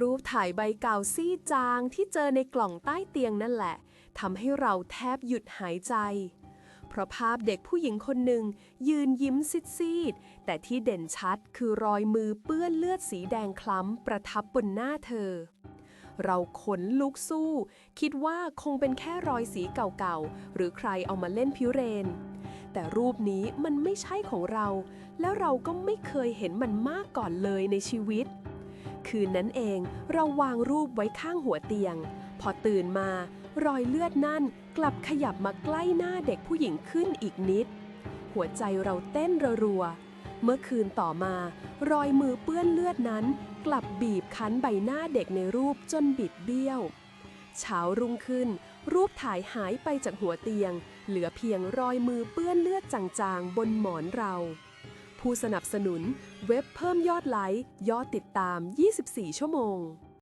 รูปถ่ายใบเก่าซี่จางที่เจอในกล่องใต้เตียงนั่นแหละทำให้เราแทบหยุดหายใจ เพราะภาพเด็กผู้หญิงคนหนึ่ง ยืนยิ้มซีดๆแต่ที่เด่นชัดคือรอยมือเปื้อนเลือดสีแดงคล้ำประทับบนหน้าเธอ เราขนลุกสู้ คิดว่าคงเป็นแค่รอยสีเก่าๆ หรือใครเอามาเล่นพิวเรน แต่รูปนี้มันไม่ใช่ของเรา แล้วเราก็ไม่เคยเห็นมันมากก่อนเลยในชีวิต คืนนั้นเองเราวางรูปไว้ข้างหัวเตียง พอตื่นมารอยเลือดนั่นกลับขยับมาใกล้หน้าเด็กผู้หญิงขึ้นอีกนิด หัวใจเราเต้นรัวๆเมื่อคืนต่อมา รอยมือเปื้อนเลือดนั้น กลับบีบคั้นใบหน้าเด็กในรูปจนบิดเบี้ยวเช้ารุ่งขึ้น รูปถ่ายหายไปจากหัวเตียง เหลือเพียงรอยมือเปื้อนเลือดจางๆ บนหมอนเรา ผู้สนับสนุน เว็บเพิ่มยอดไลค์ ยอดติดตาม 24 ชั่วโมง